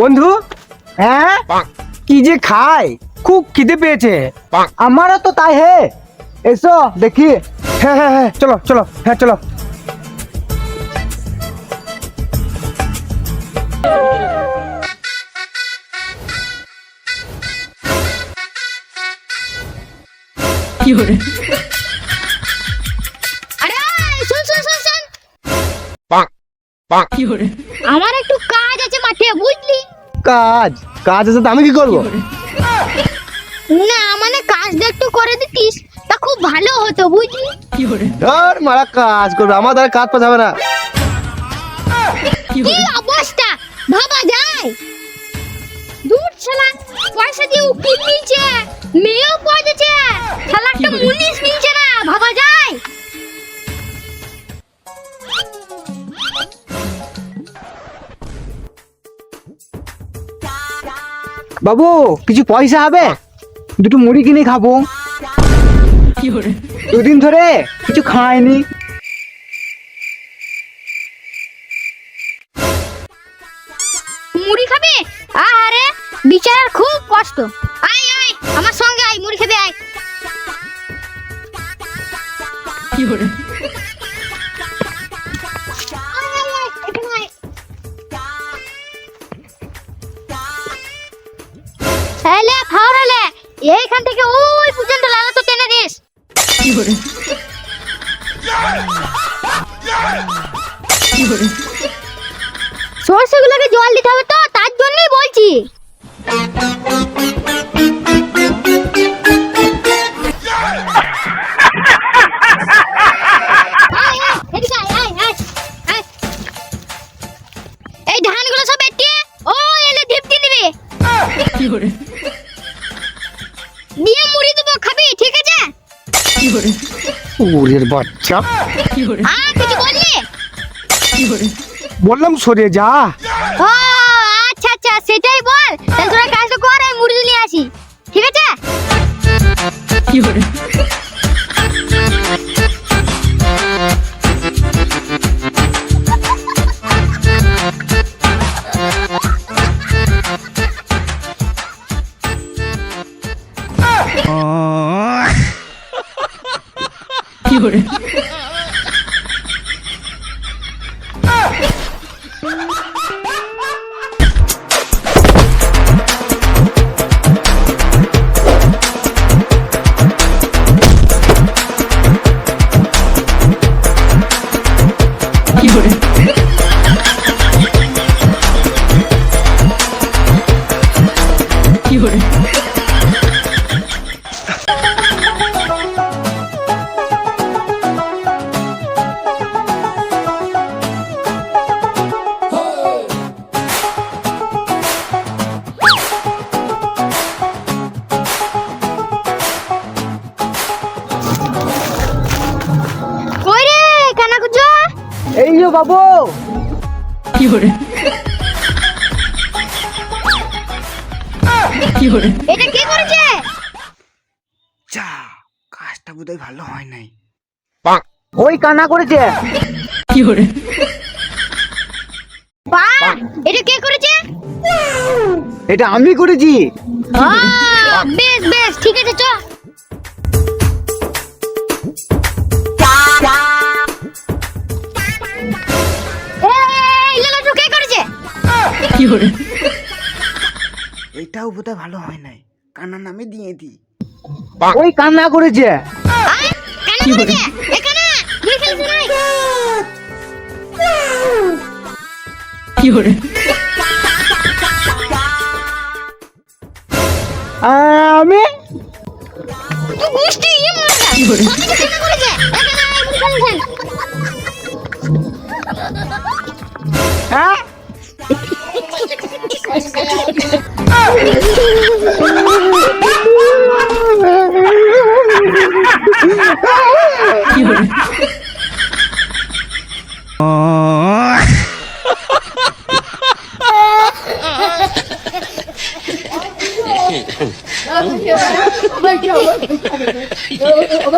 বন্ধু হ্যাঁ? কি যে খায়? খুব খিদে পেয়েছে। আমারও তো তাই হে। এসো দেখি। হ্যাঁ হ্যাঁ হ্যাঁ চলো চলো হ্যাঁ চলো। আরে শুন শুন শুন শুন। bonk, bonk. আমার একটু কাজ আছে মাঠে বুঝলি কাজ। কাজ আছে তো আমি কি করব? না মানে কাজটা একটু করে দিতিস। তা খুব ভালো হতো বুঝলি? ধর মারা কাজ করবে। আমার দ্বারা কাজ পাঠাবে না। কি অবস্থা? ভাবা যায়। দূর শালা পয়সা দিয়ে উকিল নিয়েছে। বাবু কিছু পয়সা হবে? দুটো মুড়ি কিনে খাব। দুদিন ধরে কিছু খাইনি। মুড়ি খাবে? আরে বিচারার খুব কষ্ট। আয় আয় আমার সঙ্গে আয় মুড়ি খেতে আয়। আয়, সরষেগুলোকে জল দিতে হবে তো তার জন্যই বলছি। এই ধানগুলো সব এটিয়ে ও এলে নিবি। দিয়ে ওরের বাচ্চা। কিছু বললি? বললাম সরে যা। 有人。এই যে বাবু। এটা কি করেছে? যা কাজটা বোধহয় ভালো হয় নাই. ওই কান্না করেছে। বা এটা কে করেছে? এটা আমি করেছি। বেশ বেশ ঠিক আছে চ এটাও বোধহয় ভালো হয় নাই। কান্নার নামে দিয়ে দি. ওই কান্না করেছে। কেন নাই আমি? তুই গুষ্টি like, yo, let's get out of here.